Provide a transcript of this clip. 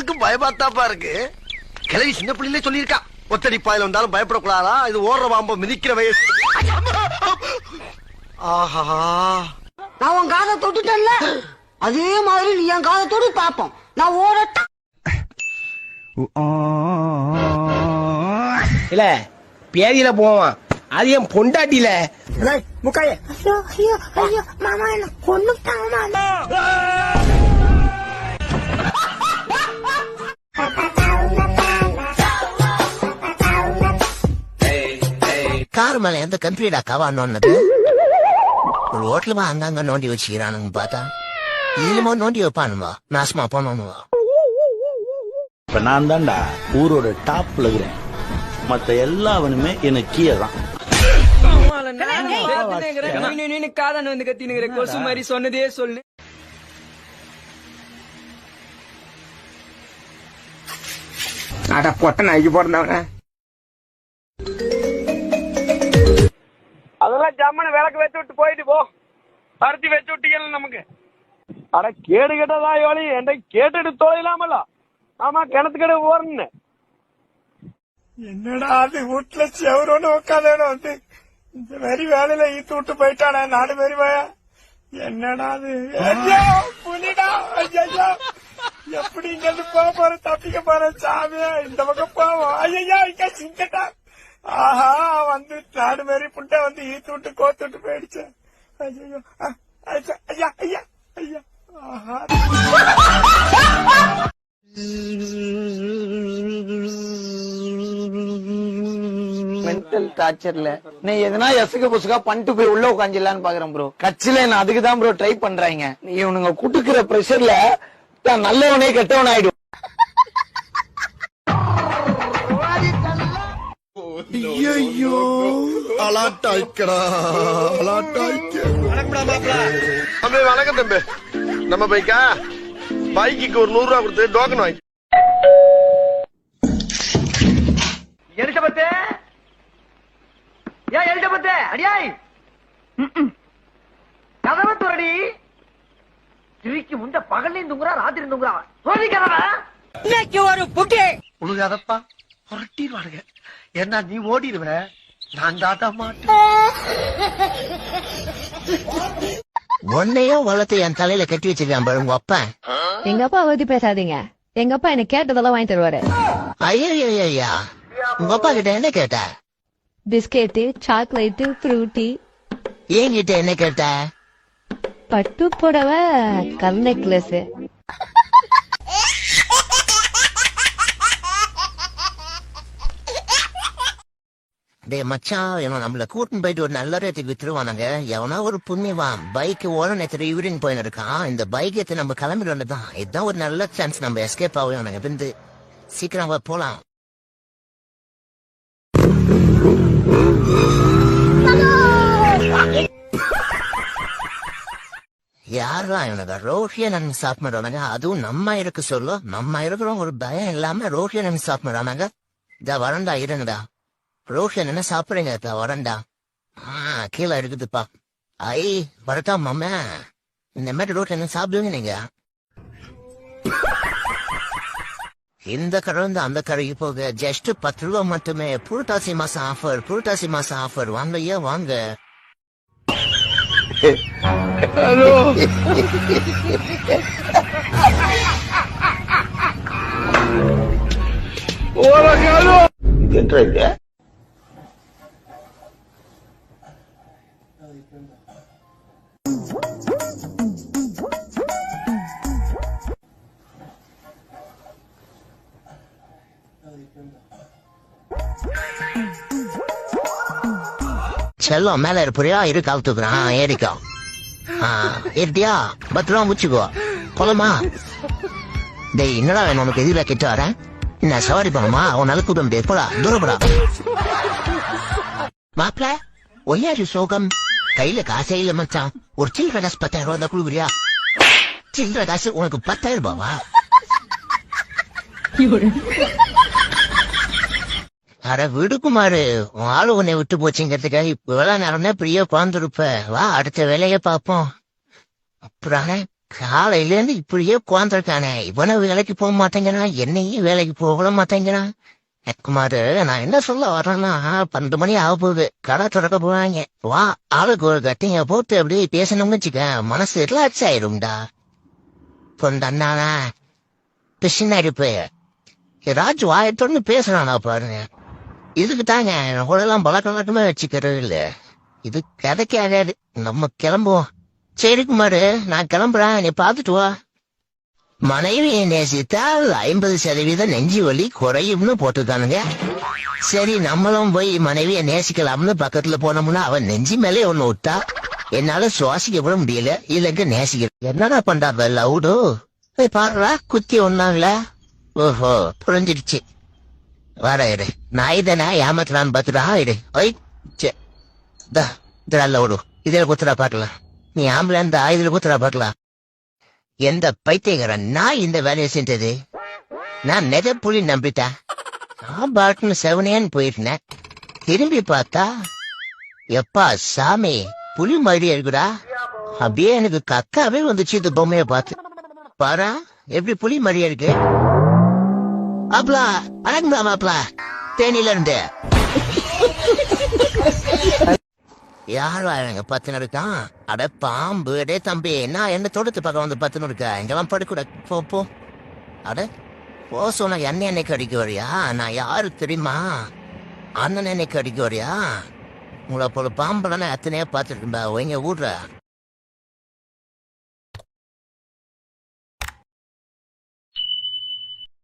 சொல்றதுக்கு பயமாத்தாப்பா இருக்கு. கிளவி சின்ன பிள்ளையிலே சொல்லியிருக்கா. ஒத்தடி பாயில வந்தாலும் பயப்படக்கூடாதா? இது ஓடுற பாம்ப மிதிக்கிற வயசு. ஆஹா. நான் உன் காதை தொட்டுட்டேன்ல. அதே மாதிரி நீ என் காதை தொடு பாப்போம் நான் ஓடட்டா இல்ல பேதியில போவான். அது என் பொண்டாட்டில முக்காய. ஐயோ ஐயோ ஐயோ மாமா என்ன கொண்டுட்டாங்க கார் மேல எந்த கம்ப்யூட்டர் கவான்னு ஒரு ஹோட்டலுமா அங்கங்க நோண்டி வச்சுக்கிறானுங்க பார்த்தா. இதுலமா நோண்டி வைப்பானுவா நாசமா போனவனுவா இப்ப நான் தான்டா ஊரோட டாப்ல இருக்கிறேன். மத்த எல்லாவனுமே எனக்கு கீழே தான். காதான் வந்து கத்தினுங்கிற கொசு மாதிரி சொன்னதே சொல்லு அட பொட்ட நாய்க்கு பிறந்தவன அட கேடு கேட்டதா யோலி என்கிட்ட கேட்டுட்டு தொலைலாமல? ஆமா கிணத்துக்கடை போறேன்னு என்னடா அது? வீட்டுல செவரோன்னு உட்காந்து வந்து இந்த மாதிரி வேலையில ஈத்து விட்டு போயிட்டானே நாடு மாதிரி பயா? என்னடா அது? ஐயோ புனிடா ஐயோ எப்படி இங்க இருந்து போக போற தப்பிக்க போற சாமியா? இந்த பக்கம் போவோம். ஐயா இங்க சிங்கட்டா ஆஹா வந்து நாடு மாதிரி புண்டை வந்து ஈத்து விட்டு கோத்து விட்டு போயிடுச்சேன் ஐயோ ஐயா ஐயா ஐயா மென்டல் டார்ச்சர்ல நீ எதனா எசுக புசுகா பண்ணிட்டு போய் உள்ள உட்காந்துலான்னு பாக்குறேன் ப்ரோ கட்சியில நான் அதுக்குதான் ப்ரோ ட்ரை பண்றாங்க. நீ இவனுங்க குட்டுக்கிற பிரஷர்ல தான் நல்லவனே கெட்டவன் ஆயிடும் ஐயோ அலாட்டாய்க்கடா அலாட்டாய்க்க. தம்பி வணக்கம் தம்பி. நம்ம பைக்கா? பைக்குக்கு ஒரு நூறு ரூபா கொடுத்து டோக்கன் வாங்கி எலிசபத்து? ஏன் எலிசபத்து அடியாய். கதவை துறடி. திருக்கி முந்த பகல்லையும் தூங்குறா ராத்திரி தூங்குறா. சோதி கதவை உழுகாதப்பா. புரட்டிடுவானுங்க. ஏன்னா நீ ஓடிடுவ? நான் தாத்தா மாட்டேன் உன்னையும் வளர்த்து என் தலையில கட்டி வச்சிருக்கான் பாரு உங்க அப்பா. எங்க அப்பா பத்தி பேசாதீங்க. எங்க அப்பா என்ன கேட்டதெல்லாம் வாங்கி தருவாரு. ஐயா ஐயா உங்க அப்பா கிட்ட என்ன கேட்ட? Biscuit chocolate Frooti. என்கிட்ட என்ன கேட்ட? பட்டு புடவை கல் நெக்லஸ். டே மச்சான் இவன் நம்மள கூட்டின்னு போயிட்டு ஒரு நல்ல ரேட்டுக்கு வித்துருவானுங்க. எவனா ஒரு புண்ணியவான் பைக் ஓட நேற்று யூரின் போயின்னு இருக்கான் இந்த பைக் எடுத்து நம்ம கிளம்பிட தான் இதுதான் ஒரு நல்ல சான்ஸ் நம்ம எஸ்கேப் ஆகும் பிந்து சீக்கிரம் போலாம். யாரா இவனுங்க? ரோஷியன் சாப்பிடுறானுங்க. அதுவும் நம்ம இருக்கு சொல்லு. நம்ம இருக்கிறவங்க ஒரு பயம் இல்லாம ரோஷியன் சாப்பிடுறானாங்க. இதா வரண்டா இருங்கடா. ரோஷன் என்ன சாப்பிடுறீங்க? இப்ப வரண்டா ஆ கீழே இருக்குதுப்பா. ஐ வரட்டா மாமா. இந்த மாதிரி ரோட் என்ன சாப்பிடுவீங்க நீங்க? இந்த கடை வந்து அந்த கடைக்கு போக ஜஸ்ட் பத்து ரூபா மட்டுமே. புரட்டாசி மாசம் ஆஃபர் புரட்டாசி மாசம் ஆஃபர் வாங்க ஏன் வாங்க. செல்லம் மேல இருப்பியா இரு கவுத்துக்கிறான். ஏறிக்கோ. ஆ பத்திரம் பத்திரமா முடிச்சுக்கோ. போலமா? டேய் என்னடா வேணும்? உனக்கு எதிரில கெட்டு வரேன் என்ன சவாரி பண்ணுமா உன் நல்ல கூட்ட முடியாது போடா தூரப்படா. மாப்பிள ஒய்யாரு சோகம்? கையில காசே இல்ல மச்சான். ஒரு சில்லற காசு பத்தாயிரம் ரூபா தான் கொடுக்குறியா சில்லற காசு உனக்கு பத்தாயிரம் ரூபாவா? அட விடுக்குமாரு உன் ஆளு உன்னை விட்டு போச்சுங்கிறதுக்காக இப்ப எவ்வளவு நேரம் தான் பிரியா வா அடுத்த வேலையை பார்ப்போம். அப்புறம் காலையில இருந்து இப்படியே குழந்திருக்கானே இவனை வேலைக்கு போக மாட்டேங்கிறான் என்னையும் வேலைக்கு போக மாட்டேங்கிறான். குமாரு நான் என்ன சொல்ல வர்றேன்னா பன்னெண்டு மணி ஆக போகுது கடை திறக்க போறாங்க. வா ஆளுக்கு ஒரு கட்டிங்க போட்டு அப்படி பேசணும்னு வச்சுக்க மனசு ரிலாக்ஸ் ஆயிரும்டா. பொண்டானா பின்னாடி போய் ராஜ் வாயத்தோன்னு பேசுறானா பாருங்க. இதுக்கு தாங்க எல்லாம் பழக்க வழக்கமே வச்சுக்கிறது இல்ல. இது கதைக்கு ஆகாது. நம்ம கிளம்புவோம். சரி குமாரு நான் கிளம்புறேன். நீ பாத்துட்டு வா. மனைவியை நேசித்தால் ஐம்பது சதவீதம் நெஞ்சு வலி குறையும்னு போட்டுருக்கானுங்க. சரி நம்மளும் போய் மனைவியை நேசிக்கலாம்னு பக்கத்துல போனோம்னா அவன் நெஞ்சு மேலே ஒண்ணு விட்டா என்னால சுவாசிக்க கூட முடியல. இல்லைங்க நேசிக்க என்னடா பண்றாப்ப லவுடு? பாருடா குத்தி ஒண்ணாங்களா ஓஹோ புரிஞ்சிடுச்சு. வர இரு. நாய் தானே ஏமாத்தலான்னு பார்த்துடா இரு. ஒய் சே தா இதெல்லாம் இதில் குத்துடா பார்க்கலாம். நீ ஆம்பளை அந்த இதுல குத்துடா பார்க்கலாம். எந்த பைத்தியகரன் நான் இந்த வேலையை செஞ்சது? நான் நெத புலி நம்பிட்டேன் நான் பாட்டுன்னு செவனேன்னு போயிருந்தேன் திரும்பி பார்த்தா எப்பா சாமி புலி மாதிரி இருக்குடா. அப்படியே எனக்கு கக்காவே வந்துச்சு இந்த பொம்மைய பார்த்து. பாரா எப்படி புலி மாதிரி இருக்கு? அப்பலா அடங்குதா மாப்பிளா தேனில இருந்து. யார் வாங்க பத்துன்னு இருக்கான் அட பாம்பு. அடே தம்பி நான் என்ன தொடுத்து பக்கம் வந்து பத்துன்னு இருக்கா இங்கெல்லாம் படுக்கூட. போ போ. அட போ சொன்ன என்ன என்னைக்கு அடிக்க வரியா? நான் யாரு தெரியுமா? அண்ணன் என்னைக்கு அடிக்க வரியா? உங்களை போல பாம்பு எத்தனையோ அத்தனையா பார்த்துருக்கேன் வைங்க ஊடுற